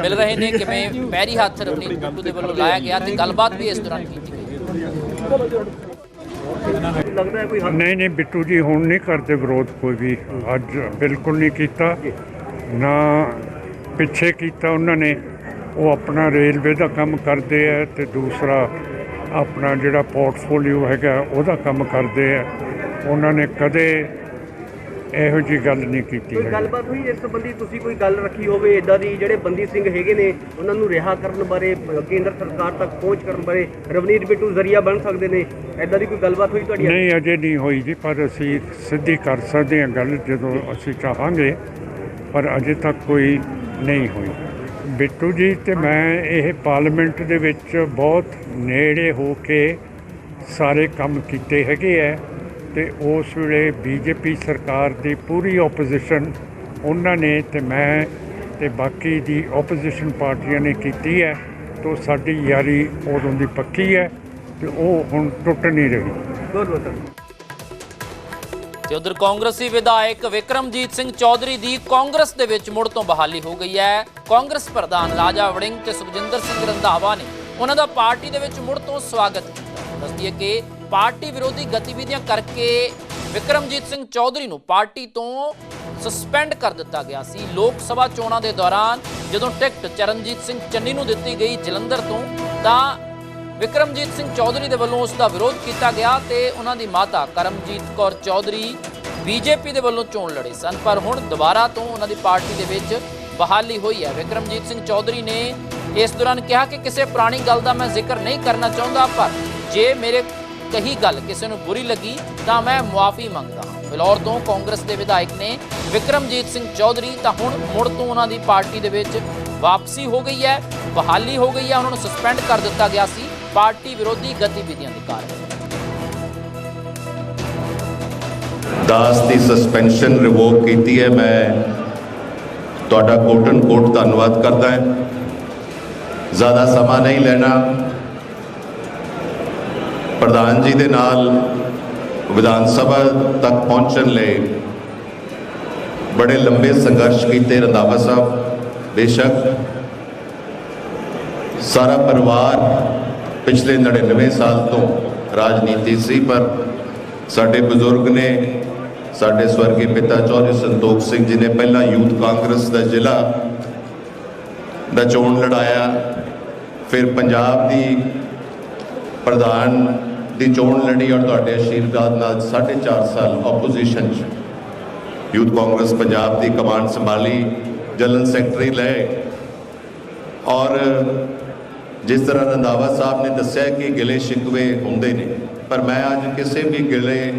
ਮਿਲ ਰਹੇ ਨੇ, ਕਿਵੇਂ ਪੈਰੀ ਹੱਥ ਰਵਨੀਤ ਬਿੱਟੂ ਦੇ ਵੱਲੋਂ ਲਾਇਆ ਗਿਆ ਤੇ ਗੱਲਬਾਤ ਵੀ ਇਸ ਦੌਰਾਨ ਕੀਤੀ ਗਈ। ਨਹੀਂ ਨਹੀਂ, ਬਿੱਟੂ ਜੀ, ਹੁਣ ਨਹੀਂ ਕਰਦੇ ਵਿਰੋਧ ਕੋਈ ਵੀ। ਅੱਜ ਬਿਲਕੁਲ ਨਹੀਂ ਕੀਤਾ, ਨਾ ਪਿੱਛੇ ਕੀਤਾ ਉਹਨਾਂ ਨੇ। ਉਹ ਆਪਣਾ ਰੇਲਵੇ ਦਾ ਕੰਮ ਕਰਦੇ ਆ ਤੇ ਦੂਸਰਾ ਆਪਣਾ ਜਿਹੜਾ ਪੋਰਟਫੋਲੀਓ ਹੈਗਾ, ਉਹਦਾ ਕੰਮ ਕਰਦੇ ਆ। ਉਹਨਾਂ ਨੇ ਕਦੇ ਇਹੋ ਜੀ ਗੱਲ ਨਹੀਂ ਕੀਤੀ ਕੋਈ ਹੈ ਗੱਲਬਾਤ ਹੋਈ ਇਸ ਸੰਬੰਧੀ? ਤੁਸੀਂ ਕੋਈ ਗੱਲ ਰੱਖੀ ਹੋਵੇ ਇਦਾਂ ਦੀ ਜਿਹੜੇ ਬੰਦੀ ਸਿੰਘ ਹੈਗੇ ਨੇ ਉਹਨਾਂ ਨੂੰ ਰਿਹਾ ਕਰਨ ਬਾਰੇ ਕੇਂਦਰ ਸਰਕਾਰ ਤੱਕ ਪਹੁੰਚ ਕਰਨ ਬਾਰੇ ਰਵਨੀਤ ਬਿੱਟੂ ਜ਼ਰੀਆ ਬਣ ਸਕਦੇ ਨੇ? ਇਦਾਂ ਦੀ ਕੋਈ ਗੱਲਬਾਤ ਹੋਈ ਤੁਹਾਡੀ? ਨਹੀਂ ਅਜੇ ਨਹੀਂ ਹੋਈ ਜੀ ਪਰ ਅਸੀਂ ਸਿੱਧੀ ਕਰ ਸਕਦੇ ਹਾਂ ਗੱਲ ਜਦੋਂ ਅਸੀਂ ਚਾਹਾਂਗੇ ਪਰ ਅਜੇ ਤੱਕ ਕੋਈ ਨਹੀਂ ਹੋਈ। ਬਿੱਟੂ ਜੀ ਤੇ ਮੈਂ ਇਹ ਪਾਰਲੀਮੈਂਟ ਦੇ ਵਿੱਚ ਬਹੁਤ ਨੇੜੇ ਹੋ ਕੇ ਸਾਰੇ ਕੰਮ ਕੀਤੇ ਹੈਗੇ ਹੈ ਤੇ ਉਸ ਵੇਲੇ ਬੀਜੇਪੀ ਸਰਕਾਰ ਦੀ ਪੂਰੀ ਆਪੋਜੀਸ਼ਨ ਉਹਨਾਂ ਨੇ ਤੇ ਮੈਂ ਤੇ ਬਾਕੀ ਦੀ ਆਪੋਜੀਸ਼ਨ ਪਾਰਟੀਆਂ ਨੇ ਕੀਤੀ ਹੈ ਤੋਂ ਸਾਡੀ ਯਾਰੀ ਉਦੋਂ ਦੀ ਪੱਕੀ ਹੈ ਤੇ ਉਹ ਹੁਣ ਟੁੱਟ ਨਹੀਂ ਰਹੀ ਬਹੁਤ ਬਹੁਤ ਧੰਨਵਾਦ। ਤੇ ਉਧਰ ਕਾਂਗਰਸੀ ਵਿਧਾਇਕ ਵਿਕਰਮਜੀਤ ਸਿੰਘ ਚੌਧਰੀ ਦੀ ਕਾਂਗਰਸ ਦੇ ਵਿੱਚ ਮੁੜ ਤੋਂ ਬਹਾਲੀ ਹੋ ਗਈ ਹੈ ਕਾਂਗਰਸ ਪ੍ਰਧਾਨ ਰਾਜਾ ਵੜਿੰਗ ਤੇ ਸੁਖਜਿੰਦਰ ਸਿੰਘ ਰੰਧਾਵਾ ਨੇ ਉਹਨਾਂ ਦਾ ਪਾਰਟੀ ਦੇ ਵਿੱਚ ਮੁੜ ਤੋਂ ਸਵਾਗਤ ਕੀਤਾ ਦੱਸਦੀ ਹੈ ਕਿ ਪਾਰਟੀ ਵਿਰੋਧੀ ਗਤੀਵਿਧੀਆਂ ਕਰਕੇ ਵਿਕਰਮਜੀਤ ਸਿੰਘ ਚੌਧਰੀ ਨੂੰ ਪਾਰਟੀ ਤੋਂ ਸਸਪੈਂਡ ਕਰ ਦਿੱਤਾ ਗਿਆ ਸੀ। ਲੋਕ ਸਭਾ ਚੋਣਾਂ ਦੇ ਦੌਰਾਨ ਜਦੋਂ ਟਿਕਟ ਚਰਨਜੀਤ ਸਿੰਘ ਚੰਨੀ ਨੂੰ ਦਿੱਤੀ ਗਈ ਜਲੰਧਰ ਤੋਂ, ਤਾਂ ਵਿਕਰਮਜੀਤ ਸਿੰਘ ਚੌਧਰੀ ਦੇ ਵੱਲੋਂ ਉਸ ਦਾ ਵਿਰੋਧ ਕੀਤਾ ਗਿਆ ਤੇ ਉਹਨਾਂ ਦੀ ਮਾਤਾ ਕਰਮਜੀਤ ਕੌਰ ਚੌਧਰੀ ਬੀਜੇਪੀ ਦੇ ਵੱਲੋਂ ਚੋਣ ਲੜੇ ਸਨ। ਪਰ ਹੁਣ ਦੁਬਾਰਾ ਤੋਂ ਉਹਨਾਂ ਦੀ ਪਾਰਟੀ ਦੇ ਵਿੱਚ ਬਹਾਲੀ ਹੋਈ ਹੈ। ਵਿਕਰਮਜੀਤ ਸਿੰਘ ਚੌਧਰੀ ਨੇ ਇਸ ਦੌਰਾਨ ਕਿਹਾ ਕਿ ਕਿਸੇ ਪੁਰਾਣੀ ਗੱਲ ਦਾ ਮੈਂ ਜ਼ਿਕਰ ਨਹੀਂ ਕਰਨਾ ਚਾਹੁੰਦਾ, ਪਰ ਜੇ ਮੇਰੇ ਕਹੀ ਗੱਲ ਕਿਸੇ ਨੂੰ ਬੁਰੀ ਲੱਗੀ, ਤਾਂ ਮੈਂ ਮੁਆਫੀ ਮੰਗਦਾ ਹਾਂ। ਫਿਲੌਰ ਤੋਂ ਕਾਂਗਰਸ ਦੇ ਵਿਧਾਇਕ ਨੇ ਵਿਕਰਮਜੀਤ ਸਿੰਘ ਚੌਧਰੀ, ਤਾਂ ਹੁਣ ਮੁੜ ਤੋਂ ਉਹਨਾਂ ਦੀ ਪਾਰਟੀ ਦੇ ਵਿੱਚ ਵਾਪਸੀ ਹੋ ਗਈ ਹੈ, ਬਹਾਲੀ ਹੋ ਗਈ ਹੈ, ਉਹਨਾਂ ਨੂੰ ਸਸਪੈਂਡ ਕਰ ਦਿੱਤਾ ਗਿਆ ਸੀ, ਪਾਰਟੀ ਵਿਰੋਧੀ ਗਤੀਵਿਧੀਆਂ ਦੇ ਕਾਰਨ। ਦਾਸ ਦੀ ਸਸਪੈਂਸ਼ਨ ਰਿਵੋਕ ਕੀਤੀ ਹੈ, ਮੈਂ ਤੁਹਾਡਾ ਕੋਟਨ ਕੋਟ ਧੰਨਵਾਦ ਕਰਦਾ ਹਾਂ। ਜ਼ਿਆਦਾ ਸਮਾਂ ਨਹੀਂ ਲੈਣਾ। ਪ੍ਰਧਾਨ ਜੀ ਦੇ ਨਾਲ ਵਿਧਾਨ ਸਭਾ ਤੱਕ ਪਹੁੰਚਣ ਲਈ ਬੜੇ ਲੰਬੇ ਸੰਘਰਸ਼ ਕੀਤੇ ਰੰਧਾਵਾ ਸਾਹਿਬ, ਬੇਸ਼ੱਕ ਸਾਰਾ ਪਰਿਵਾਰ ਪਿਛਲੇ 99 ਸਾਲ ਤੋਂ ਰਾਜਨੀਤੀ ਸੀ, ਪਰ ਸਾਡੇ ਬਜ਼ੁਰਗ ਨੇ, ਸਾਡੇ ਸਵਰਗੀ ਪਿਤਾ ਚੌਧਰੀ ਸੰਤੋਖ ਸਿੰਘ ਜੀ ਨੇ ਪਹਿਲਾਂ ਯੂਥ ਕਾਂਗਰਸ ਦਾ ਜ਼ਿਲ੍ਹਾ ਦਾ ਚੋਣ ਲੜਾਇਆ, ਫਿਰ ਪੰਜਾਬ ਦੀ ਪ੍ਰਧਾਨ ਦੀ ਚੋਣ ਲੜੀ ਔਰ ਤੁਹਾਡੇ ਆਸ਼ੀਰਵਾਦ ਨਾਲ 4.5 ਸਾਲ ਆਪੋਜੀਸ਼ਨ 'ਚ। ਯੂਥ ਕਾਂਗਰਸ ਪੰਜਾਬ ਦੀ ਕਮਾਂਡ ਸੰਭਾਲੀ ਜਨਰਲ ਸੈਕਟਰੀ ਲਏ। ਔਰ ਜਿਸ ਤਰ੍ਹਾਂ ਰੰਧਾਵਾ ਸਾਹਿਬ ਨੇ ਦੱਸਿਆ ਕਿ ਗਿਲੇ ਸ਼ਿਕਵੇ ਹੁੰਦੇ ਨੇ, ਪਰ ਮੈਂ ਅੱਜ ਕਿਸੇ ਵੀ ਗਿਲੇ,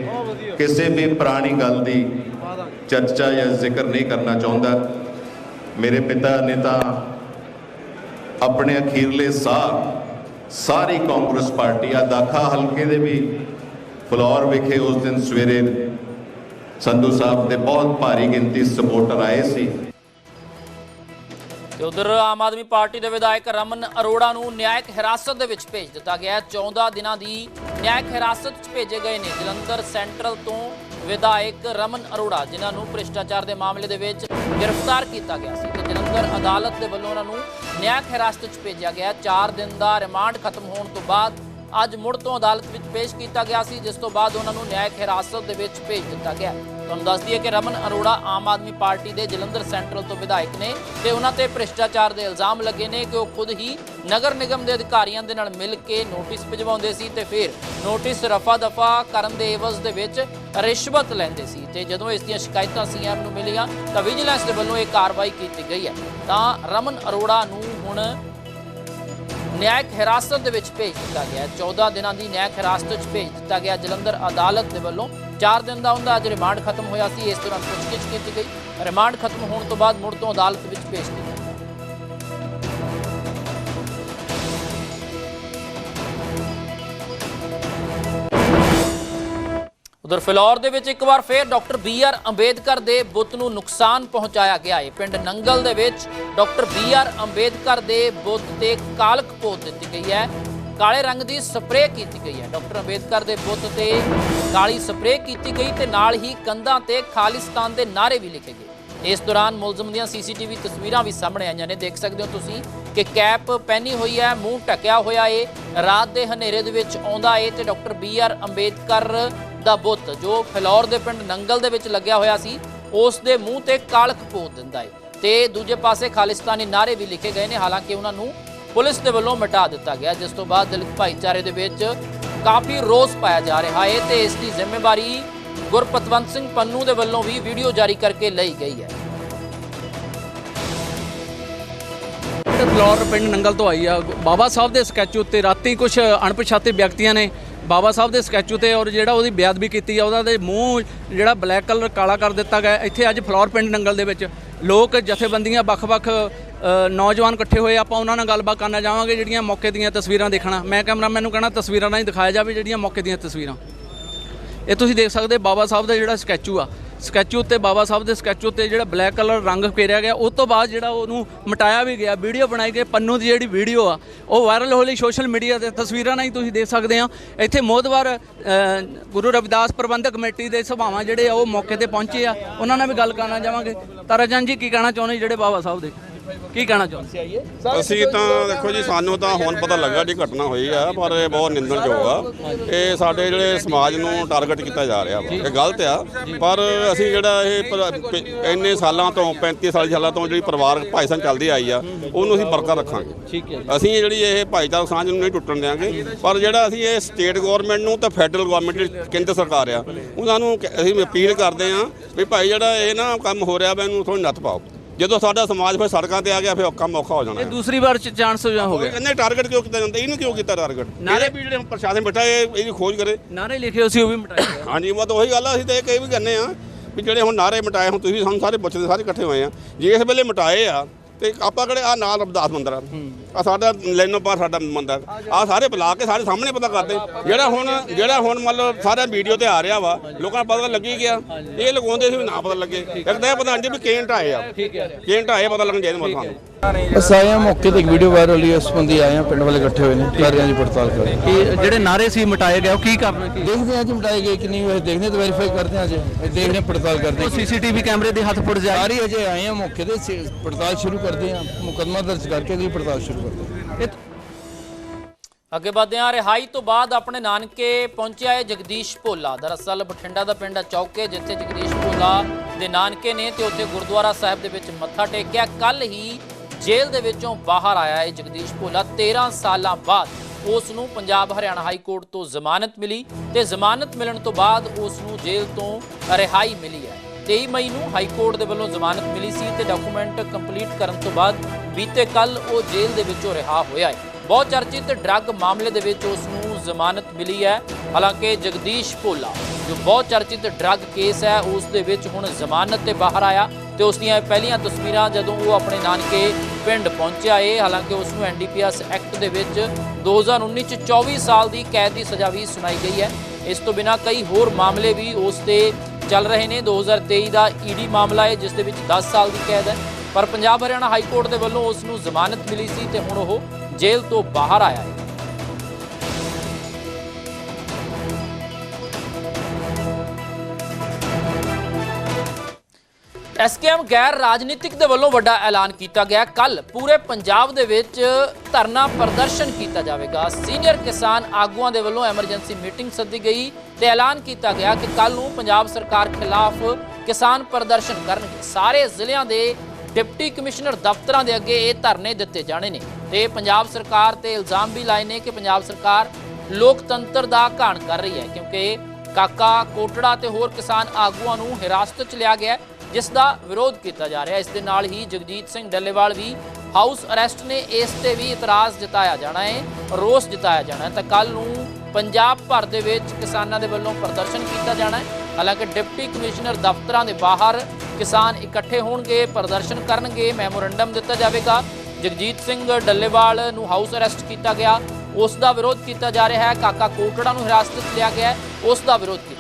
ਕਿਸੇ ਵੀ ਪੁਰਾਣੀ ਗੱਲ ਦੀ ਚਰਚਾ ਜਾਂ ਜ਼ਿਕਰ ਨਹੀਂ ਕਰਨਾ ਚਾਹੁੰਦਾ। ਮੇਰੇ ਪਿਤਾ ਨੇ ਤਾਂ ਆਪਣੇ ਅਖੀਰਲੇ ਸਾਹ ਸਾਰੀ ਕਾਂਗਰਸ ਪਾਰਟੀ ਆ, ਦਾਖਾ ਹਲਕੇ ਦੇ ਵੀ ਫਲੋਰ ਵਿਖੇ ਉਸ ਦਿਨ ਸਵੇਰੇ ਸੰਧੂ ਸਾਹਿਬ ਦੇ ਬਹੁਤ ਭਾਰੀ ਗਿਣਤੀ ਸਪੋਰਟਰ ਆਏ ਸੀ। ਤੇ ਉਧਰ ਆਮ ਆਦਮੀ ਪਾਰਟੀ ਦੇ ਵਿਧਾਇਕ ਰਮਨ ਅਰੋੜਾ ਨੂੰ ਨਿਆਇਕ ਹਿਰਾਸਤ ਦੇ ਵਿੱਚ ਭੇਜ ਦਿੱਤਾ ਗਿਆ ਹੈ। 14 ਦਿਨਾਂ ਦੀ ਨਿਆਇਕ ਹਿਰਾਸਤ 'ਚ ਭੇਜੇ ਗਏ ਨੇ। ਜਲੰਧਰ ਸੈਂਟਰਲ ਤੋਂ ਵਿਧਾਇਕ ਰਮਨ ਅਰੋੜਾ, ਜਿਨ੍ਹਾਂ ਨੂੰ ਭ੍ਰਿਸ਼ਟਾਚਾਰ ਦੇ ਮਾਮਲੇ ਦੇ ਵਿੱਚ ਗ੍ਰਿਫਤਾਰ ਕੀਤਾ ਗਿਆ ਸੀ ਤੇ ਜਲੰਧਰ ਅਦਾਲਤ ਦੇ ਵੱਲੋਂ ਉਹਨਾਂ ਨੂੰ ਨਿਆਇਕ ਹਿਰਾਸਤ 'ਚ ਭੇਜਿਆ ਗਿਆ। 4 ਦਿਨ ਦਾ ਰਿਮਾਂਡ ਖਤਮ ਹੋਣ ਤੋਂ ਬਾਅਦ ਅੱਜ ਮੁੜ ਤੋਂ ਅਦਾਲਤ ਵਿੱਚ ਪੇਸ਼ ਕੀਤਾ ਗਿਆ ਸੀ, ਜਿਸ ਤੋਂ ਬਾਅਦ ਉਹਨਾਂ ਨੂੰ ਨਿਆਇਕ ਹਿਰਾਸਤ ਦੇ ਵਿੱਚ ਭੇਜ ਦਿੱਤਾ ਗਿਆ। ਤੁਹਾਨੂੰ ਦੱਸ ਦਈਏ ਕਿ ਰਮਨ ਅਰੋੜਾ ਆਮ ਆਦਮੀ ਪਾਰਟੀ ਦੇ ਜਲੰਧਰ ਸੈਂਟਰਲ ਤੋਂ ਵਿਧਾਇਕ ਨੇ ਤੇ ਉਹਨਾਂ ਤੇ ਭ੍ਰਿਸ਼ਟਾਚਾਰ ਦੇ ਇਲਜ਼ਾਮ ਲੱਗੇ ਨੇ ਕਿ ਉਹ ਖੁਦ ਹੀ ਨਗਰ ਨਿਗਮ ਦੇ ਅਧਿਕਾਰੀਆਂ ਦੇ ਨਾਲ ਮਿਲ ਕੇ ਨੋਟਿਸ ਭਜਵਾਉਂਦੇ ਸੀ ਤੇ ਫਿਰ ਨੋਟਿਸ ਰਫਾ ਦਫਾ ਕਰਨ ਦੇ ਏਵਜ਼ ਦੇ ਵਿੱਚ ਰਿਸ਼ਵਤ ਲੈਂਦੇ ਸੀ ਤੇ ਜਦੋਂ ਇਸ ਦੀਆਂ ਸ਼ਿਕਾਇਤਾਂ ਸੀਐਮ ਨੂੰ ਮਿਲੀਆਂ ਤਾਂ ਵਿਜੀਲੈਂਸ ਦੇ ਵੱਲੋਂ ਇਹ ਕਾਰਵਾਈ ਕੀਤੀ ਗਈ ਹੈ। ਤਾਂ ਰਮਨ ਅਰੋੜਾ ਨੂੰ ਹੁਣ ਨਿਆਇਕ ਹਿਰਾਸਤ ਦੇ ਵਿੱਚ ਭੇਜ ਦਿੱਤਾ ਗਿਆ ਹੈ। 14 ਦਿਨਾਂ ਦੀ ਨਿਆਇਕ ਹਿਰਾਸਤ ਵਿੱਚ ਭੇਜ ਦਿੱਤਾ ਗਿਆ। ਜਲੰਧਰ ਅਦਾਲਤ ਦੇ ਵੱਲੋਂ 4 ਦਿਨ ਦਾ ਉਹਦਾ ਅੱਜ ਰਿਮਾਂਡ ਖਤਮ ਹੋਇਆ ਸੀ। ਇਸ ਦੌਰਾਨ ਪੁੱਛਗਿੱਛ ਕੀਤੀ ਗਈ। ਰਿਮਾਂਡ ਖਤਮ ਹੋਣ ਤੋਂ ਬਾਅਦ ਮੁੜ ਤੋਂ ਅਦਾਲਤ ਵਿੱਚ ਭੇਜ ਕੀਤਾ ਉਧਰ ਫਿਲੌਰ ਦੇ ਵਿੱਚ ਇੱਕ ਵਾਰ ਫੇਰ ਡਾਕਟਰ ਬੀ ਆਰ ਅੰਬੇਦਕਰ ਦੇ ਬੁੱਤ ਨੂੰ ਨੁਕਸਾਨ ਪਹੁੰਚਾਇਆ ਗਿਆ ਹੈ। ਪਿੰਡ ਨੰਗਲ ਦੇ ਵਿੱਚ ਡਾਕਟਰ ਬੀ ਆਰ ਅੰਬੇਦਕਰ ਦੇ ਬੁੱਤ ਤੇ ਕਾਲਕ ਪੋਤ ਦਿੱਤੀ ਗਈ ਹੈ। ਕਾਲੇ ਰੰਗ ਦੀ ਸਪਰੇਅ ਕੀਤੀ ਗਈ ਹੈ। ਡਾਕਟਰ ਅੰਬੇਦਕਰ ਦੇ ਬੁੱਤ ਤੇ ਕਾਲੀ ਸਪਰੇਅ ਕੀਤੀ ਗਈ ਤੇ ਨਾਲ ਹੀ ਕੰਧਾਂ ਤੇ ਖਾਲਿਸਤਾਨ ਦੇ ਨਾਅਰੇ ਵੀ ਲਿਖੇ ਗਏ। ਇਸ ਦੌਰਾਨ ਮੁਲਜ਼ਮ ਦੀਆਂ ਸੀਸੀਟੀਵੀ ਤਸਵੀਰਾਂ ਵੀ ਸਾਹਮਣੇ ਆਈਆਂ ਨੇ। ਦੇਖ ਸਕਦੇ ਹੋ ਤੁਸੀਂ ਕਿ ਕੈਪ ਪਹਿਨੀ ਹੋਈ ਹੈ, ਮੂੰਹ ਢੱਕਿਆ ਹੋਇਆ ਏ। ਰਾਤ ਦੇ ਹਨੇਰੇ ਦੇ ਵਿੱਚ ਆਉਂਦਾ ਏ ਤੇ ਡਾਕਟਰ ਬੀ ਆਰ ਅੰਬੇਦਕਰ ਦਾ ਬੁੱਤ, ਜੋ ਫਿਲੌਰ ਦੇ ਪਿੰਡ ਨੰਗਲ ਦੇ ਵਿੱਚ ਲੱਗਿਆ ਹੋਇਆ ਸੀ, ਉਸ ਦੇ ਮੂੰਹ ਤੇ ਕਾਲਕ ਪੋਤ ਦਿੰਦਾ ਏ। ਤੇ ਦੂਜੇ ਪਾਸੇ ਖਾਲਿਸਤਾਨੀ ਨਾਅਰੇ ਵੀ ਲਿਖੇ ਗਏ ਨੇ, ਹਾਲਾਂਕਿ ਉਹਨਾਂ ਨੂੰ ਪੁਲਿਸ ਦੇ ਵੱਲੋਂ ਮਿਟਾ ਦਿੱਤਾ ਗਿਆ। ਜਿਸ ਤੋਂ ਬਾਅਦ ਦਲਿਤ ਭਾਈਚਾਰੇ ਦੇ ਵਿੱਚ ਕਾਫੀ ਰੋਸ ਪਾਇਆ ਜਾ ਰਿਹਾ ਹੈ ਤੇ ਇਸ ਦੀ ਜ਼ਿੰਮੇਵਾਰੀ ਗੁਰਪਤਵੰਤ ਸਿੰਘ ਪੰਨੂ ਦੇ ਵੱਲੋਂ ਵੀ ਵੀਡੀਓ ਜਾਰੀ ਕਰਕੇ ਲਈ ਗਈ ਹੈ। ਫਲੋਰ ਪਿੰਡ ਨੰਗਲ ਤੋਂ ਆਈ ਆ। ਬਾਬਾ ਸਾਹਿਬ ਦੇ ਸਕੈਚੂ ਉੱਤੇ ਰਾਤੀ ਕੁਝ ਅਣਪਛਾਤੇ ਵਿਅਕਤੀਆਂ ਨੇ ਬਾਬਾ ਸਾਹਿਬ ਦੇ ਸਕੈਚੂ ਤੇ ਔਰ ਜਿਹੜਾ ਉਹਦੀ ਬੇਅਦਬੀ ਕੀਤੀ ਆ, ਉਹਦਾ ਦੇ ਮੂੰਹ ਜਿਹੜਾ ਬਲੈਕ ਕਲਰ ਕਾਲਾ ਕਰ ਦਿੱਤਾ ਗਿਆ ਇੱਥੇ ਅੱਜ ਫਲੋਰ ਪਿੰਡ ਨੰਗਲ ਦੇ ਵਿੱਚ ਲੋਕ ਜਥੇਬੰਦੀਆਂ ਵੱਖ-ਵੱਖ ਨੌਜਵਾਨ ਇਕੱਠੇ ਹੋਏ, ਆਪਾਂ ਉਹਨਾਂ ਨਾਲ ਗੱਲਬਾਤ ਕਰਨਾ ਚਾਹਾਂਗੇ ਜਿਹੜੀਆਂ ਮੌਕੇ ਦੀਆਂ ਤਸਵੀਰਾਂ ਦੇਖਣਾ। ਮੈਂ ਕੈਮਰਾਮੈਨ ਨੂੰ ਕਹਿਣਾ, ਤਸਵੀਰਾਂ ਨਾਲ ਹੀ ਦਿਖਾਇਆ ਜਾਵੇ ਜਿਹੜੀਆਂ ਮੌਕੇ ਦੀਆਂ ਤਸਵੀਰਾਂ। ਇਹ ਤੁਸੀਂ ਦੇਖ ਸਕਦੇ ਬਾਬਾ ਸਾਹਿਬ ਦਾ ਜਿਹੜਾ ਸਕੈਚੂ ਆ ਸਕੈਚੂ ਉੱਤੇ ਬਾਬਾ ਸਾਹਿਬ ਦੇ ਸਕੈਚੂ ਉੱਤੇ ਜਿਹੜਾ ਬਲੈਕ ਕਲਰ ਰੰਗ ਫੇਰਿਆ ਗਿਆ ਉਸ ਤੋਂ ਬਾਅਦ ਜਿਹੜਾ ਉਹਨੂੰ ਮਟਾਇਆ ਵੀ ਗਿਆ, ਵੀਡੀਓ ਬਣਾਈ ਗਈ, ਪੰਨੂ ਦੀ ਜਿਹੜੀ ਵੀਡੀਓ ਆ, ਉਹ ਵਾਇਰਲ ਹੋ ਲਈ ਸੋਸ਼ਲ ਮੀਡੀਆ ਤੇ ਤਸਵੀਰਾਂ ਨਾਲ ਹੀ ਤੁਸੀਂ ਦੇਖ ਸਕਦੇ ਆ ਇੱਥੇ ਮੋਦਵਾਰ ਗੁਰੂ ਰਵਿਦਾਸ ਪ੍ਰਬੰਧਕ ਕਮੇਟੀ ਦੇ ਸਭਾਵਾਂ ਜਿਹੜੇ ਆ, ਉਹ ਮੌਕੇ ਤੇ ਪਹੁੰਚੇ ਆ। ਉਹਨਾਂ ਨਾਲ ਵੀ ਗੱਲ ਕਰਨਾ ਚਾਹਾਂਗੇ। ਤਾਰਾਜਨ ਜੀ, ਕੀ ਕਹਿਣਾ ਚਾਹੁੰਦੇ ਜਿਹੜੇ ਬਾਬਾ ਸਾਹਿਬ ਦੇ? ਕੀ ਕਹਿਣਾ ਚਾਹੁੰਦੇ? ਅਸੀਂ ਤਾਂ ਦੇਖੋ ਜੀ ਸਾਨੂੰ ਤਾਂ ਹੁਣ ਪਤਾ ਲੱਗਾ ਜੀ ਘਟਨਾ ਹੋਈ ਆ ਪਰ ਇਹ ਬਹੁਤ ਨਿੰਦਣਯੋਗ ਆ। ਇਹ ਸਾਡੇ ਜਿਹੜੇ ਸਮਾਜ ਨੂੰ ਟਾਰਗੇਟ ਕੀਤਾ ਜਾ ਰਿਹਾ ਵਾ। ਇਹ ਗਲਤ ਆ ਪਰ ਅਸੀਂ ਜਿਹੜਾ ਇਹ ਪਰ- ਪ- ਇੰਨੇ ਸਾਲਾਂ ਤੋਂ 35 ਸਾਲ ਸਾਲਾਂ ਤੋਂ ਜਿਹੜੀ ਪਰਿਵਾਰ ਭਾਈਸਾਨ ਚੱਲਦੀ ਆਈ ਆ ਉਹਨੂੰ ਅਸੀਂ ਬਰਕਰਾਰ ਰੱਖਾਂਗੇ। ਠੀਕ ਹੈ ਅਸੀਂ ਜਿਹੜੀ ਇਹ ਭਾਈਚਾਰਕ ਸਾਂਝ ਨੂੰ ਨਹੀਂ ਟੁੱਟਣ ਦਿਆਂਗੇ ਪਰ ਜਿਹੜਾ ਅਸੀਂ ਇਹ ਸਟੇਟ ਗਵਰਨਮੈਂਟ ਨੂੰ ਤੇ ਫੈਡਰਲ ਗਵਰਨਮੈਂਟ ਕੇਂਦਰ ਸਰਕਾਰ ਆ ਉਹਨਾਂ ਨੂੰ ਕ- ਅਸੀਂ ਅਪੀਲ ਕਰਦੇ ਆ ਵੀ ਭਾਈ ਜਿਹੜਾ ਇਹ ਨਾ ਕੰਮ ਹੋ ਰਿਹਾ ਵਾ ਇਹਨੂੰ ਥੋੜੀ ਨੱਥ ਪਾਓ। ਜਦੋਂ ਸਾਡਾ ਸਮਾਜ ਫਿਰ ਸੜਕਾਂ ਤੇ ਆ ਗਿਆ ਫਿਰ ਕੰਮ ਔਖਾ ਹੋ ਜਾਣਾ ਇਹ। ਦੂਸਰੀ ਵਾਰ ਚਾਂਸ ਹੋ ਗਿਆ? ਇਹਨੇ ਟਾਰਗੇਟ ਕਿਉਂ ਕੀਤਾ ਜਾਂਦਾ? ਇਹਨੂੰ ਕਿਉਂ ਕੀਤਾ ਟਾਰਗੇਟ ਨਾਲੇ ਵੀ ਜਿਹੜੇ ਪ੍ਰਸ਼ਾਸਨ ਬੈਠਾ ਇਹ ਇਹਦੀ ਖੋਜ ਕਰੇ? ਨਾਰੇ ਲਿਖੇ ਹੋਏ ਸੀ ਉਹ ਵੀ ਮਟਾਏ ਗਏ ਹਾਂਜੀ ਮੈਂ ਤਾਂ ਉਹੀ ਗੱਲ ਆ ਅਸੀਂ ਤਾਂ ਇਹ ਕਹੀ ਵੀ ਕਰਨੇ ਆ ਵੀ ਜਿਹੜੇ ਹੁਣ ਨਾਰੇ ਮਟਾਏ ਹੁਣ ਤੁਸੀਂ ਸਾਨੂੰ ਸਾਰੇ ਪੁੱਛਦੇ ਸਾਰੇ ਇਕੱਠੇ ਹੋਏ ਆ। ਜੇ ਇਸ ਵੇਲੇ ਮਟਾਏ ਆ ਤੇ ਆਪਾਂ ਕਿਹੜੇ ਆ ਨਾਲ ਰਵਿਦਾਸ ਮੰਦਰ ਆ। ਆ ਸਾਡਾ ਲੈਨੋ ਪਾਰ ਸਾਡਾ ਮੰਦਰ ਆ। ਸਾਰੇ ਬੁਲਾ ਕੇ ਸਾਰੇ ਸਾਹਮਣੇ ਪਤਾ ਕਰਦੇ। ਜਿਹੜਾ ਹੁਣ ਜਿਹੜਾ ਹੁਣ ਮੰਨ ਲਓ ਸਾਰਾ ਵੀਡੀਓ ਤੇ ਆ ਰਿਹਾ ਵਾ ਲੋਕਾਂ ਨੂੰ ਪਤਾ ਲੱਗੀ ਗਿਆ। ਇਹ ਲਗਾਉਂਦੇ ਸੀ ਵੀ ਨਾ ਪਤਾ ਲੱਗੇ। ਇੱਕ ਤਾਂ ਇਹ ਪਤਾ ਨਹੀਂ ਵੀ ਕੇਨ ਢਾਏ ਆ। ਠੀਕ ਹੈ ਕੇਨ ਢਾਏ ਪਤਾ ਲੱਗਣ ਚਾਹੀਦਾ ਮਤਲਬ ਸਾਨੂੰ। ਬਸ ਆਏ ਮੌਕੇ ਤੇ ਇੱਕ ਵੀਡੀਓ ਵਾਇਰਲ ਹੋਈ ਉਸ ਬੰਦੀ ਆਏ ਹਾਂ ਪਿੰਡ ਵਾਲੇ ਇਕੱਠੇ ਹੋਏ ਨੇ ਕਰ ਰਹੇ ਜੀ ਪੜਤਾਲ ਕਰ ਰਹੇ ਹਾਂ। ਕਿ ਜਿਹੜੇ ਨਾਰੇ ਸੀ ਮਟਾਏ ਗਏ ਉਹ ਕੀ ਕਰਨਾ ਕੀ ਦੇਖਦੇ ਹਾਂ ਜੀ ਮਿਟਾਏ ਗਏ ਕਿ ਨਹੀਂ ਹੋਏ ਦੇਖਦੇ ਤੇ ਵੈਰੀਫਾਈ ਕਰਦੇ ਹਾਂ ਜੀ। ਦੇਖਦੇ ਪੜਤਾਲ ਕਰਦੇ ਸੀਸੀਟੀਵੀ ਕੈਮਰੇ ਦੇ ਹੱਥ ਪੁੜ ਜਾਏ। ਸਾਰੀ ਅਜੇ ਆਏ ਹਾਂ ਮੌਕੇ ਤੇ ਪੜਤਾਲ ਸ਼ੁਰੂ ਕਰਦੇ ਹਾਂ, ਮੁਕੱਦਮਾ ਦਰਜ ਕਰਕੇ ਅਗਲੀ ਪੜਤਾਲ ਸ਼ੁਰੂ ਕਰਦੇ ਹਾਂ। ਅੱਗੇ ਵਧਦੇ ਹਾਂ, ਰਿਹਾਈ ਤੋਂ ਬਾਅਦ ਆਪਣੇ ਨਾਨਕੇ ਪਹੁੰਚਿਆ ਹੈ ਜਗਦੀਸ਼ ਭੋਲਾ। ਦਰਅਸਲ ਬਠਿੰਡਾ ਦਾ ਪਿੰਡ ਚੌਕੇ, ਜਿੱਥੇ ਜਗਦੀਸ਼ ਭੋਲਾ ਦੇ ਨਾਨਕੇ ਨੇ ਤੇ ਉੱਥੇ ਗੁਰਦੁਆਰਾ ਸਾਹਿਬ ਦੇ ਵਿੱਚ ਮੱਥਾ ਟੇਕਿਆ। ਕੱਲ ਹੀ ਜੇਲ੍ਹ ਦੇ ਵਿੱਚੋਂ ਬਾਹਰ ਆਇਆ ਹੈ ਜਗਦੀਸ਼ ਭੋਲਾ। 13 ਸਾਲਾਂ ਬਾਅਦ ਉਸ ਨੂੰ ਪੰਜਾਬ ਹਰਿਆਣਾ ਹਾਈ ਕੋਰਟ ਤੋਂ ਜ਼ਮਾਨਤ ਮਿਲੀ ਤੇ ਜ਼ਮਾਨਤ ਮਿਲਣ ਤੋਂ ਬਾਅਦ ਉਸ ਨੂੰ ਜੇਲ੍ਹ ਤੋਂ ਰਿਹਾਈ ਮਿਲੀ ਹੈ। 23 ਮਈ ਨੂੰ ਹਾਈ ਕੋਰਟ ਦੇ ਵੱਲੋਂ ਜ਼ਮਾਨਤ ਮਿਲੀ ਸੀ ਤੇ ਡਾਕੂਮੈਂਟ ਕੰਪਲੀਟ ਕਰਨ ਤੋਂ ਬਾਅਦ ਬੀਤੇ ਕੱਲ ਉਹ ਜੇਲ੍ਹ ਦੇ ਵਿੱਚੋਂ ਰਿਹਾ ਹੋਇਆ ਹੈ। ਬਹੁਤ ਚਰਚਿਤ ਡਰੱਗ ਮਾਮਲੇ ਦੇ ਵਿੱਚ ਉਸ ਨੂੰ ਜ਼ਮਾਨਤ ਮਿਲੀ ਹੈ। ਹਾਲਾਂਕਿ ਜਗਦੀਸ਼ ਭੋਲਾ, ਜੋ ਬਹੁਤ ਚਰਚਿਤ ਡਰੱਗ ਕੇਸ ਹੈ, ਉਸ ਦੇ ਵਿੱਚ ਹੁਣ ਜ਼ਮਾਨਤ ਤੇ ਬਾਹਰ ਆਇਆ ਤੇ ਉਸ ਦੀਆਂ ਪਹਿਲੀਆਂ ਤਸਵੀਰਾਂ ਜਦੋਂ ਉਹ ਆਪਣੇ ਨਾਨਕੇ ਪਿੰਡ ਪਹੁੰਚਿਆ ਏ, ਹਾਲਾਂਕਿ ਉਸ ਨੂੰ ਐਨਡੀਪੀਐਸ ਐਕਟ ਦੇ ਵਿੱਚ 2019 ਚ 24 ਸਾਲ ਦੀ ਕੈਦ ਦੀ ਸਜ਼ਾ ਵੀ ਸੁਣਾਈ ਗਈ ਹੈ। ਇਸ ਤੋਂ ਬਿਨਾਂ ਕਈ ਹੋਰ ਮਾਮਲੇ ਵੀ ਉਸ ਤੇ ਚੱਲ ਰਹੇ ਨੇ। 2023 ਦਾ ਈਡੀ ਮਾਮਲਾ ਹੈ, ਜਿਸ ਦੇ ਵਿੱਚ 10 ਸਾਲ ਦੀ ਕੈਦ ਹੈ। ਪਰ ਪੰਜਾਬ ਹਰਿਆਣਾ ਹਾਈ ਕੋਰਟ ਦੇ ਵੱਲੋਂ ਉਸ ਨੂੰ ਜ਼ਮਾਨਤ ਮਿਲੀ ਸੀ ਤੇ ਹੁਣ ਉਹ ਜੇਲ੍ਹ ਤੋਂ ਬਾਹਰ ਆਇਆ ਹੈ। ਐਸਕੇਐਮ ਗੈਰ ਰਾਜਨੀਤਿਕ ਦੇ ਵੱਲੋਂ ਵੱਡਾ ਐਲਾਨ ਕੀਤਾ ਗਿਆ। ਕੱਲ ਪੂਰੇ ਪੰਜਾਬ ਦੇ ਵਿੱਚ ਧਰਨਾ ਪ੍ਰਦਰਸ਼ਨ ਕੀਤਾ ਜਾਵੇਗਾ। ਸੀਨੀਅਰ ਕਿਸਾਨ ਆਗੂਆਂ ਦੇ ਵੱਲੋਂ ਐਮਰਜੈਂਸੀ ਮੀਟਿੰਗ ਸੱਦੀ ਗਈ। ਤੇ ਐਲਾਨ ਕੀਤਾ ਗਿਆ ਕਿ ਕੱਲ ਨੂੰ ਪੰਜਾਬ ਸਰਕਾਰ ਖਿਲਾਫ ਕਿਸਾਨ ਪ੍ਰਦਰਸ਼ਨ ਕਰਨਗੇ। ਸਾਰੇ ਜ਼ਿਲ੍ਹਿਆਂ ਦੇ ਡਿਪਟੀ ਕਮਿਸ਼ਨਰ ਦਫ਼ਤਰਾਂ ਦੇ ਅੱਗੇ ਇਹ ਧਰਨੇ ਦਿੱਤੇ ਜਾਣੇ ਨੇ ਤੇ ਪੰਜਾਬ ਸਰਕਾਰ ਤੇ ਇਲਜ਼ਾਮ ਵੀ ਲਾਏ ਨੇ ਕਿ ਪੰਜਾਬ ਸਰਕਾਰ ਲੋਕਤੰਤਰ ਦਾ ਘਾਣ ਕਰ ਰਹੀ ਹੈ, ਕਿਉਂਕਿ ਕਾਕਾ, ਕੋਟੜਾ ਤੇ ਹੋਰ ਕਿਸਾਨ ਆਗੂਆਂ ਨੂੰ ਹਿਰਾਸਤ 'ਚ ਲਿਆ ਗਿਆ ਜਿਸ ਦਾ ਵਿਰੋਧ ਕੀਤਾ ਜਾ ਰਿਹਾ ਇਸ ਦੇ ਨਾਲ ਹੀ ਜਗਜੀਤ ਸਿੰਘ ਡੱਲੇਵਾਲ ਵੀ ਹਾਊਸ ਅਰੈਸਟ ਨੇ, ਇਸ ਤੇ ਵੀ ਇਤਰਾਜ਼ ਜਤਾਇਆ ਜਾਣਾ ਹੈ, ਰੋਸ ਜਤਾਇਆ ਜਾਣਾ ਹੈ। ਤਾਂ ਕੱਲ ਨੂੰ ਪੰਜਾਬ ਭਰ ਦੇ ਵਿੱਚ ਕਿਸਾਨਾਂ ਦੇ ਵੱਲੋਂ ਪ੍ਰਦਰਸ਼ਨ ਕੀਤਾ ਜਾਣਾ ਹੈ। ਹਾਲਾਂਕਿ ਡਿਪਟੀ ਕਮਿਸ਼ਨਰ ਦਫ਼ਤਰਾਂ ਦੇ ਬਾਹਰ ਕਿਸਾਨ ਇਕੱਠੇ ਹੋਣਗੇ, ਪ੍ਰਦਰਸ਼ਨ ਕਰਨਗੇ, ਮੈਮੋਰੰਡਮ ਦਿੱਤਾ ਜਾਵੇਗਾ। ਜਗਜੀਤ ਸਿੰਘ ਡੱਲੇਵਾਲ ਨੂੰ ਹਾਊਸ ਅਰੈਸਟ ਕੀਤਾ ਗਿਆ। ਉਸ ਦਾ ਵਿਰੋਧ ਕੀਤਾ ਜਾ ਰਿਹਾ ਹੈ। ਕਾਕਾ ਕੋਟੜਾ ਨੂੰ ਹਿਰਾਸਤ ਲਿਆ ਗਿਆ ਉਸ ਦਾ ਵਿਰੋਧ ਕੀਤਾ